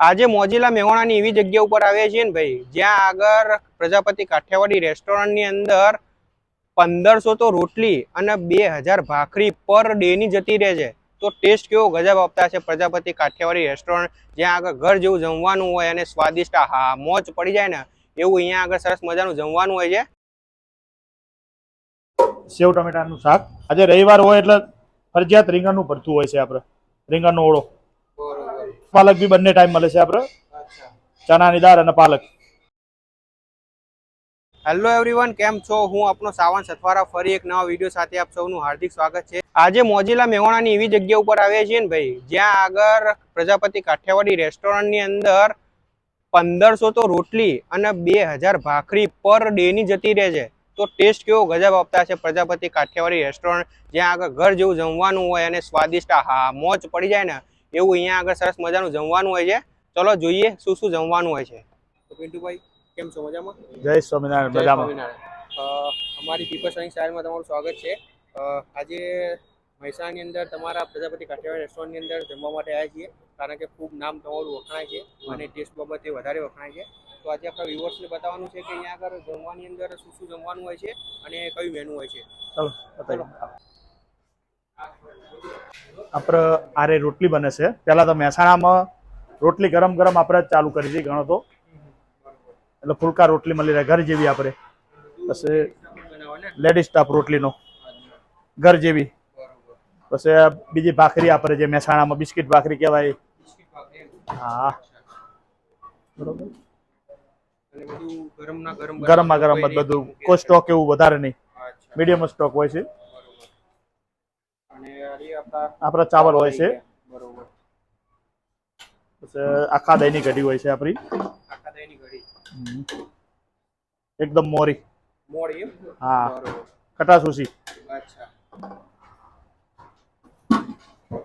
આજે મોજીલા મેહોણાની એવી જગ્યા ઉપર આવ્યા છીએ ને ભાઈ, જ્યાં આગળ પ્રજાપતિ કાઠિયાવાડી રેસ્ટોરન્ટની અંદર પંદરસો તો રોટલી અને બે હજાર ભાખરી પર ડેની જતી રહે છે. તો ટેસ્ટ કેવો ગજબ આપતા છે પ્રજાપતિ કાઠિયાવાડી રેસ્ટોરન્ટ, જ્યાં આગળ ઘર જેવું જમવાનું હોય અને સ્વાદિષ્ટ હા મોજ પડી જાય ને, એવું અહીંયા આગળ સરસ મજાનું જમવાનું હોય છે. સેવ ટમેટાનું શાક. આજે રવિવાર હોય એટલે ફરજિયાત રીંગણનું ભરતું હોય છે આપણે. રીંગણનો ઓળો. પાલક બી બંને ટાઈમ મળે છે આપણે ચણાની દાળ અને પાલક. હેલો એવરીવન કેમ છો? હું આપનો સાવન સથવારા. ફરી એક નવા વીડિયો સાથે આપ સૌનું હાર્દિક સ્વાગત છે. આજે મોજીલા મેહોણાની એવી જગ્યા ઉપર આવ્યા છીએ ને ભાઈ જ્યાં આગળ પ્રજાપતિ કાઠિયાવાડી રેસ્ટોરન્ટની અંદર પંદરસો તો રોટલી અને બે હજાર ભાખરી પર ડે ની જતી રહે છે. તો ટેસ્ટ કેવો ગજબ આપતા છે પ્રજાપતિ કાઠિયાવાડી રેસ્ટોરન્ટ જ્યાં આગળ ઘર જેવું જમવાનું હોય અને સ્વાદિષ્ટ હા મોજ પડી જાય ને એવું અહીંયા આગળ સરસ મજાનું જમવાનું હોય છે. ચલો જોઈએ શું શું જમવાનું હોય છે. તો પિન્ટુભાઈ કેમ છો મજામાં? જય સ્વામિનારાયણ મજામાં. સ્વામિનારાયણ. અમારી પીપલ્સ રનિંગ સ્ટાઇલમાં તમારું સ્વાગત છે. આજે મહેસાણાની અંદર તમારા પ્રજાપતિ કાઠિયાવાડ રેસ્ટોરન્ટની અંદર જમવા માટે આવ્યા છીએ કારણ કે ખૂબ નામ તમારું વખણાય છે અને ટેસ્ટ બાબતે વધારે વખણાય છે. તો આજે આપણા વ્યુઅર્સને બતાવવાનું છે કે અહીંયા આગળ જમવાની અંદર શું શું જમવાનું હોય છે અને કયું મેનુ હોય છે. ચલો. આપણે આરે રોટલી બને છે. પહેલા તો મહેસાણામાં રોટલી ગરમ ગરમ આપણે ચાલુ કરી દઈએ ઘણો તો. એટલે ફુલકા રોટલી મળી રહે ઘર જેવી આપણે પછી લેડીઝ સ્ટાફ રોટલીનો ઘર જેવી. પછી બીજી ભાખરી આપણે જે મહેસાણામાં બિસ્કિટ ભાખરી કહેવાય. હા. બરોબર. ગરમમાં ગરમ બધું કોઈ સ્ટોક એવું વધારે નહીં. મીડિયમ સ્ટોક હોય છે બરોબર અને આ રહી આપણા ચાવલ હોય છે. આખા દહીંની કઢી હોય છે આપણી. આખા દહીંની ઘડી. એકદમ મોરી. મોરી હા. કટાસુસી. અચ્છા.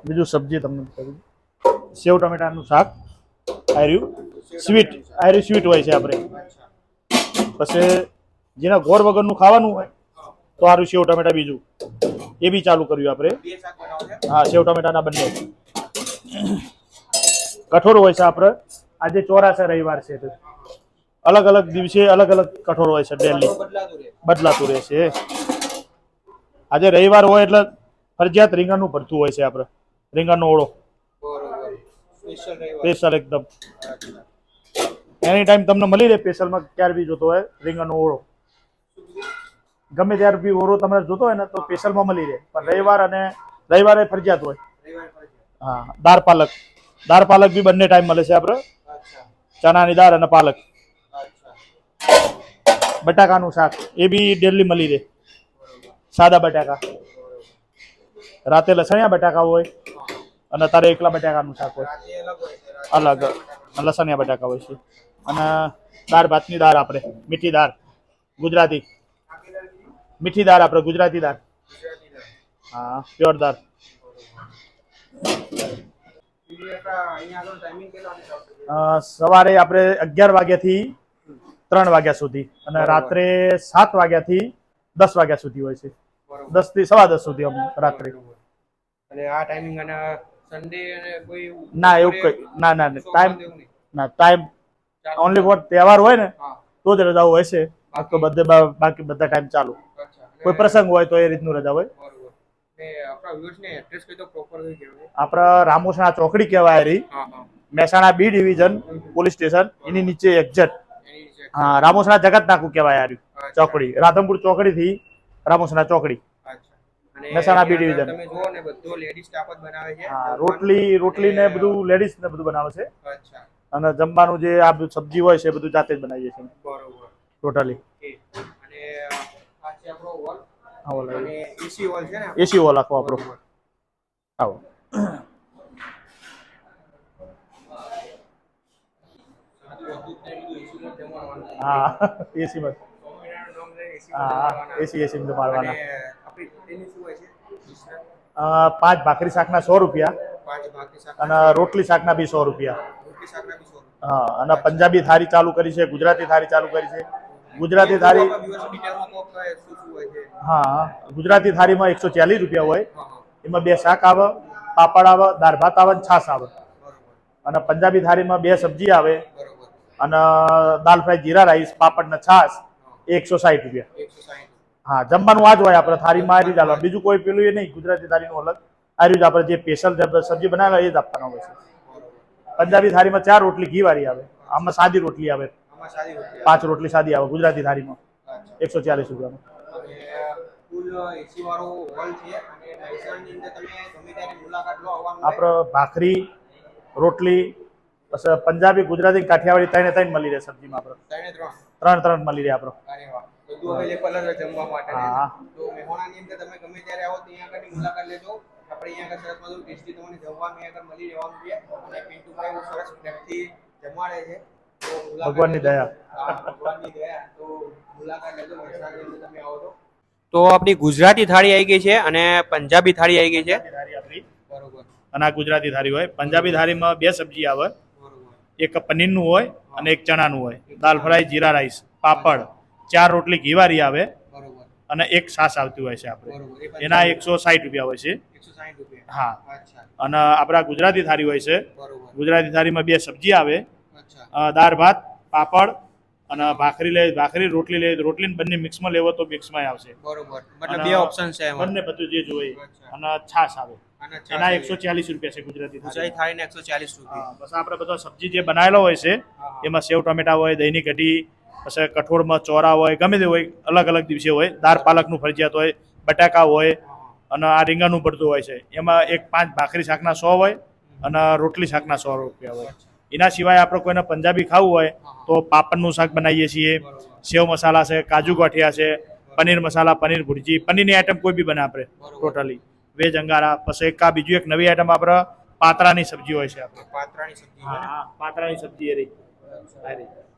બીજું સબ્જી તમને. સેવ ટમેટાનું શાક આર્યું સ્વીટ આર્યું સ્વીટ હોય છે આપણે. પછી જેના ગોળ વગરનું ખાવાનું હોય તો આરું સેવ ટમેટા બીજું. એ બી ચાલુ કર્યું આપણે. હા સેવ ટમેટાના બંને. કઠોળ હોય છે આપણે. આજે ચોરાશે રવિવાર છે અલગ અલગ દિવસે અલગ અલગ કઠોળ હોય છે ડેલી. બદલાતું રહે છે. આજે રવિવાર હોય એટલે ફરજિયાત રીંગણનું ભરતું હોય છે આપણે. રીંગણનો ઓળો. સ્પેશિયલ એકદમ એની ટાઈમ તમને મળી રહે સ્પેશિયલમાં ક્યારે બી જોતો હોય રીંગણનો ઓળો. ગમે ત્યારે બી ઓરો તમારે જોતો હોય ને તો સ્પેશિયલમાં મળી રહે. પણ રવિવાર અને રવિવારે ફરજિયાત હોય. હા દાળ પાલક. દાળ પાલક બી બંને ટાઈમ મળે છે આપણે ચણાની દાળ અને પાલક. બટાકાનું શાક એ બી ડેલી મળી રહે. સાદા બટાકા. રાતે લસણિયા બટાકા હોય અને તારે એકલા બટાકાનું શાક હોય. અલગ લસણિયા બટાકા હોય છે. અને દાળ ભાતની દાળ આપણે મીઠી દાળ. ગુજરાતી. મીઠી દાળ આપણે ગુજરાતી દાળ. હા પ્યોર દાળ. સવારે આપણે અગિયાર વાગ્યાથી ત્રણ વાગ્યા સુધી અને રાત્રે સાત વાગ્યાથી દસ વાગ્યા સુધી હોય છે. દસથી સવા દસ સુધી રાત્રે. અને આ ટાઈમિંગ અને સન્ડે અને કોઈ ના એવું કઈ ના ના ટાઈમ ના ટાઈમ ઓનલી ફોર તહેવાર હોય ને તો જ રજાઓ હોય છે. બાકી તો બધે બાકી બધા ટાઈમ ચાલુ. કોઈ પ્રસંગ હોય તો એ રીતનું રજા હોય? આપણા રામોસણા ચોકડી કહેવાય રહી Mehsana B division police station એની નીચે એક્ઝેટ હા રામોસણા જગત નાકું કહેવાય આ ચોકડી. રાધમપુર ચોકડી થી રામોસણા ચોકડી. Mehsana B division. તમે જુઓ ને બધો લેડીઝ સ્ટાફ જ બનાવે છે. હા રોટલી રોટલી ને બધું લેડીઝ ને બધું બનાવે છે. અચ્છા. અને જમવાનું જે આ બધું સબ્જી હોય છે એ બધું જાતે જ બનાવીએ છીએ. બરોબર. Totally okay. અને આ છે આપણો wall આવો એસી વોલ છે ને એસી આખો આપણો. આવો. હા એસી માં. હા એસી એસી માં મારવાના. પાંચ ભાખરી શાકના સો રૂપિયા. અને રોટલી શાકના બી સો રૂપિયા. હા અને પંજાબી થાળી ચાલુ કરી છે ગુજરાતી થાળી ચાલુ કરી છે. ગુજરાતી થાળી હા ગુજરાતી થાળીમાં એકસો ચાલીસ રૂપિયા હોય. એમાં બે શાક આવે પાપડ આવે દાળ ભાત આવે છાશ આવે. અને પંજાબી થાળીમાં બે સબ્જી આવે અને દાલ ફ્રાય જીરા રાઈસ પાપડ ને છાશ એકસો સાઠ રૂપિયા. હા જમવાનું આ જ હોય આપણે થાળીમાં આ રીતે. બીજું કોઈ પેલું એ નહીં ગુજરાતી થાળીનું અલગ. આ રીતે આપણે જે સ્પેશિયલ સબ્જી બનાવેલા એ જ આપવાના હોય છે. પંજાબી થાળીમાં ચાર રોટલી ઘી વાળી આવે. આમાં સાદી રોટલી આવે. પાંચ રોટલી સાદી આવે ગુજરાતી થાળીમાં. એકસો ચાલીસ રૂપિયામાં. આપણે ભાખરી રોટલી પછી પંજાબી ગુજરાતી કાઠિયાવાડી ત્રણે ત્રણ મળી રહે સબ્જીમાં આપણે ત્રણ ત્રણ. મળી રહે આપડે. બધું અવેલેબલ જ જમવા માટે. હા. તો મહેસાણાની અંદર તમે ગમે ત્યારે આવો તો અહીંયા આગળની મુલાકાત લેજો. આપણે અહીંયા આગળ સરસ મજાનું ટેસ્ટી તમને જમવાનું અહીંયા આગળ મળી રહેવાનું છે. અને પિન્ટુભાઈ બહુ સરસ વ્યક્તિ જમાડે છે. ભગવાનની દયા. તો મુલાકાત લેજો મહેસાણાની અંદર તમે આવો તો તો આપણી ગુજરાતી થાળી આવી ગઈ છે અને પંજાબી થાળી આવી ગઈ છે. થાળી આપણી બરોબર અને આ ગુજરાતી થાળી હોય. પંજાબી થાળીમાં બે સબ્જી આવે. એક પનીરનું હોય અને એક ચણાનું હોય. દાલ ફ્રાય જીરા રાઈસ પાપડ ચાર રોટલી ઘીવારી આવે અને એક છાશ આવતી હોય છે આપણે. એના એકસો સાઠ રૂપિયા હોય છે. હા. અને આપણા ગુજરાતી થાળી હોય છે. ગુજરાતી થાળીમાં બે સબ્જી આવે. દાળ ભાત પાપડ અને ભાખરી લે ભાખરી રોટલી લે રોટલી બંને મિક્સમાં લેવો તો મિક્સમાં આવશે. બરોબર. મતલબ બે ઓપ્શન છે એમાં. બંને બધું જે જોઈએ. અને છાશ આવે. એના એકસો ચાલીસ રૂપિયા છે ગુજરાતી ગુજરાતી થાળી થાળીને એકસો ચાલીસ રૂપિયા. બસ આપણે બધા સબ્જી જે બનાવેલો હોય છે એમાં સેવ ટમેટા હોય દહીંની કઢી પછી કઠોળમાં ચોરા હોય ગમે તે હોય અલગ અલગ દિવસે હોય. દાળ પાલકનું ફરજિયાત હોય બટાકા હોય અને આ રીંગણનું પડતું હોય છે. એમાં એક પાંચ ભાખરી શાકના સો હોય અને રોટલી શાકના સો રૂપિયા હોય. એના સિવાય આપણે કોઈને પંજાબી ખાવું હોય તો પાપડનું શાક બનાવીએ છીએ સેવ મસાલા છે કાજુ ગાંઠિયા છે પનીર મસાલા પનીર ભુરજી. પનીરની આઈટમ કોઈ બી બને આપણે ટોટલી વેજ અંગારા પછી એક બીજું એક નવી આઈટમ આપણે પાતરાની સબ્જી હોય છે આપણે. પાત્રાની સબ્જી હા પાતરાની સબ્જી એ રહી.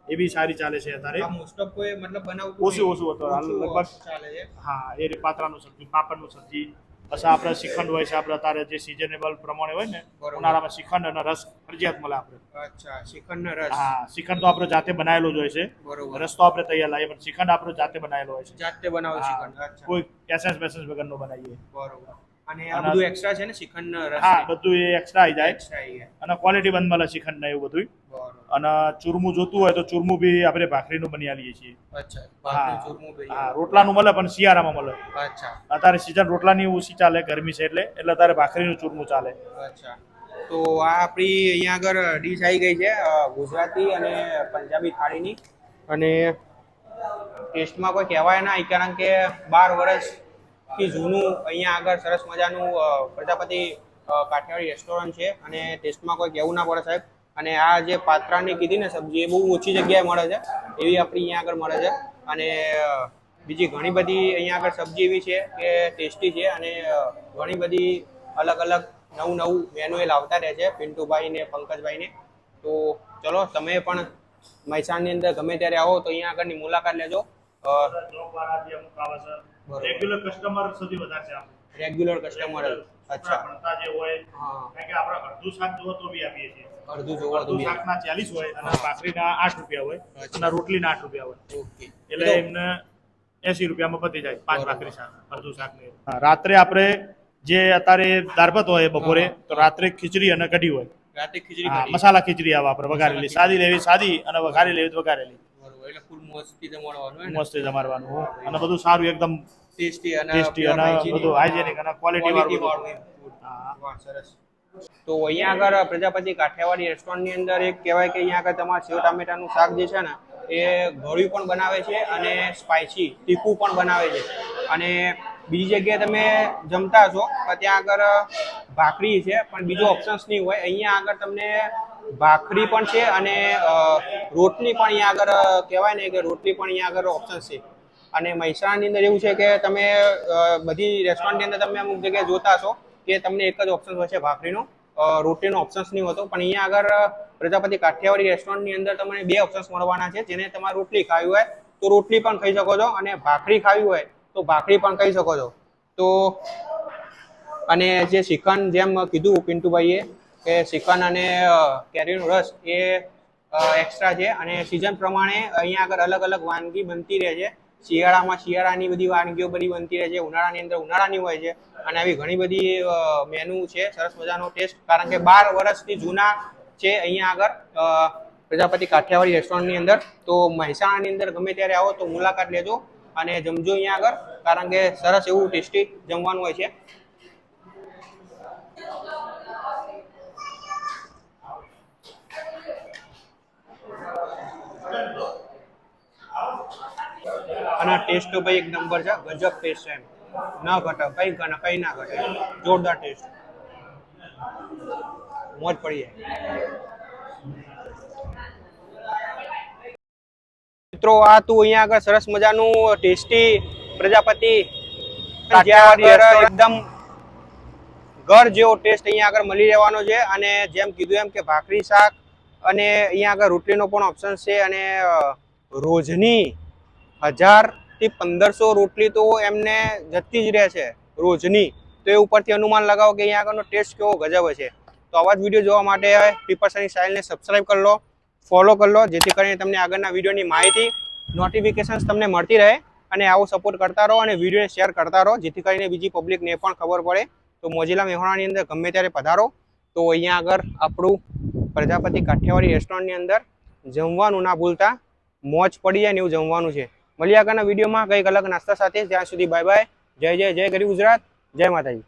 એ બી સારી ચાલે છે અત્યારે. મોસ્ટ ઓફ કોઈ મતલબ બનાવતું ઓછું ઓછું હતું. લગભગ- ચાલે છે. હા એ પાતરાનું સબ્જી પાપડનું સબ્જી. પછી આપણે શ્રીખંડ હોય છે આપણે અત્યારે જે સિઝનેબલ પ્રમાણે હોય ને ઉનાળામાં શ્રીખંડ અને રસ ફરજિયાત મળે આપણે. અચ્છા શ્રીખંડનો રસ. હા શ્રીખંડ તો આપણે જાતે બનાવેલો જ હોય છે. બરોબર. રસ તો આપણે તૈયાર લાવીએ પણ શ્રીખંડ આપણે જાતે બનાવેલો હોય છે. જાતે બનાવો શ્રીખંડ કોઈ એસેન્સ બેસેન્સ વગરનો બનાવીએ. બરોબર. અને આ બધું એક્સ્ટ્રા છે ને શિખંડ હા બધું એ એક્સ્ટ્રા આવી જાય. એક્સ્ટ્રા આવી અને ક્વોલિટી બંધ મળે શ્રીખંડ ને એવું બધું અને ચૂરમું જોતું હોય તો ચૂરમું બી આપણે ભાખરીનું બની આલીએ છીએ. અચ્છા રોટલાનું મળે પણ શિયાળામાં મળે. અચ્છા. અત્યારે સીઝન રોટલાની ઓછી ચાલે ગરમી છે એટલે એટલે અત્યારે ભાખરીનું ચૂરમું ચાલે. અચ્છા. તો આ આપણી અહીંયા આગળ ડીશ આવી ગઈ છે ગુજરાતી અને પંજાબી થાળીની. અને ટેસ્ટમાં કોઈ કહેવાય ના કારણ કે બાર વર્ષથી જૂનું અહીંયા આગળ સરસ મજાનું પ્રજાપતિ કાઠિયાવાડી રેસ્ટોરન્ટ છે અને ટેસ્ટમાં કોઈ કહેવું ના પડે સાહેબ. અને આ જે પાત્રાની કીધી ને સબ્જી એ બહુ ઓછી જગ્યાએ મળે છે, એવી આપણી અહીંયા આગળ મળે છે. અને બીજી ઘણી બધી અહીંયા આગળ સબ્જી એવી છે કે ટેસ્ટી છે અને ઘણી બધી અલગ અલગ નવું નવું મેનુ એ લાવતા રહે છે, પિન્ટુભાઈ ને પંકજભાઈ ને. તો ચલો, તમે પણ મહેસાણની અંદર ગમે ત્યારે આવો તો અહીંયા આગળની મુલાકાત લેજો. રેગ્યુલર કસ્ટમર સુધી વધારે છે રેગ્યુલર કસ્ટમર અચ્છા. ભણતા જે હોય હા. કારણ કે આપણે અડધું શાક જોવો તો બી આપીએ છીએ. અડધું જોવો તો બી શાકના ચાલીસ હોય અને ભાખરીના આઠ રૂપિયા હોય. અને રોટલીના 8 રૂપિયા હોય. ઓકે. એટલે એમને એસી રૂપિયામાં પતી જાય પાંચ. ભાખરી શાક અડધું શાક ને રાત્રે આપણે જે અત્યારે દાળ હોય બપોરે તો રાત્રે ખીચડી અને કઢી હોય. રાતે ખીચડી મસાલા ખીચડી આવે આપણે વઘારેલી. સાદી લેવી સાદી અને વઘારી લેવી વઘારેલી. બરોબર એટલે ફૂલ મસ્તી જમાડવાનું ને? જમાડવાનું અને બધું સારું એકદમ ટેસ્ટી અને ટેસ્ટી અને બધું હાઇજેનિક અને ક્વોલિટી વાળું. હા. સરસ. તો અહીંયા આગળ પ્રજાપતિ કાઠિયાવાડી રેસ્ટોરન્ટની અંદર એક કહેવાય કે અહીંયા આગળ તમારે સેવ ટામેટાનું શાક જે છે ને એ ગળ્યું પણ બનાવે છે અને સ્પાઇસી તીખું પણ બનાવે છે. અને બીજી જગ્યાએ તમે જમતા છો ત્યાં આગળ ભાખરી છે પણ બીજો ઓપ્શન્સ નહીં હોય. અહીંયા આગળ તમને ભાખરી પણ છે અને રોટલી પણ અહીંયા આગળ કહેવાય ને કે રોટલી પણ અહીંયા આગળ ઓપ્શન છે. અને મહેસાણાની અંદર એવું છે કે તમે બધી રેસ્ટોરન્ટની અંદર તમે અમુક જગ્યાએ જોતા હશો કે તમને એક જ ઓપ્શન હોય છે ભાખરીનો રોટીનો ઓપ્શન્સ નહીં હોતો, પણ અહીંયા આગળ પ્રજાપતિ કાઠિયાવાડી રેસ્ટોરન્ટની અંદર તમને બે ઓપ્શન્સ મળવાના છે, જેને તમારે રોટલી ખાવી હોય તો રોટલી પણ ખાઈ શકો છો અને ભાખરી ખાવી હોય તો ભાખરી પણ ખાઈ શકો છો. તો, અને જે શ્રીખંડ જેમ કીધું પિન્ટુભાઈએ કે શ્રીખંડ અને કેરીનો રસ એ એક્સ્ટ્રા છે અને સિઝન પ્રમાણે અહીંયા આગળ અલગ અલગ વાનગી બનતી રહે છે. શિયાળામાં શિયાળાની બધી વાનગીઓ બધી બનતી રહે છે, ઉનાળાની અંદર ઉનાળાની હોય છે અને આવી ઘણી બધી મેનુ છે, સરસ મજાનો ટેસ્ટ કારણ કે બાર વર્ષથી જૂના છે અહીંયા આગળ પ્રજાપતિ કાઠિયાવાડી રેસ્ટોરન્ટની અંદર. તો મહેસાણાની અંદર ગમે ત્યારે આવો તો મુલાકાત લેજો અને જમજો અહીંયા આગળ, કારણ કે સરસ એવું ટેસ્ટી જમવાનું હોય છે. અને ટેસ્ટ તો ભાઈ એક નંબર છે. ગજબ ટેસ્ટ છે એમ. ન ઘટે કઈ ઘટે કઈ ના ઘટે જોરદાર ટેસ્ટ મોજ પડી જાય. મિત્રો આ તું અહીંયા આગળ સરસ મજાનું ટેસ્ટી પ્રજાપતિ એકદમ ઘર જેવો ટેસ્ટ અહીંયા આગળ મળી રહેવાનો છે. અને જેમ કીધું એમ કે ભાખરી શાક અને અહીંયા આગળ રોટલીનો પણ ઓપ્શન છે. અને રોજની હજારથી પંદરસો રોટલી તો એમને જતી જ રહે છે રોજની. તો એ ઉપરથી અનુમાન લગાવો કે અહીંયા આગળનો ટેસ્ટ કેવો ગજબ હશે. તો આવા જ વીડિયો જોવા માટે પીપરસની સ્ટાઇલને સબસ્ક્રાઈબ કરી લો ફોલો કરી લો, જેથી કરીને તમને આગળના વિડીયોની માહિતી નોટિફિકેશન્સ તમને મળતી રહે અને આવો સપોર્ટ કરતા રહો અને વિડીયોને શેર કરતા રહો, જેથી કરીને બીજી પબ્લિકને પણ ખબર પડે. તો મોજીલા મેહોણાની અંદર ગમે ત્યારે પધારો. તો અહીંયા આગળ આપણું પ્રજાપતિ કાઠિયાવાડી રેસ્ટોરન્ટની અંદર જમવાનું ના ભૂલતા મોજ પડી જાય ને એવું જમવાનું છે. મળીએ આગળના વિડીયોમાં. કંઈક અલગ નાસ્તા સાથે. ત્યાં સુધી બાય બાય જય જય જય. ગરી ગુજરાત. જય માતાજી.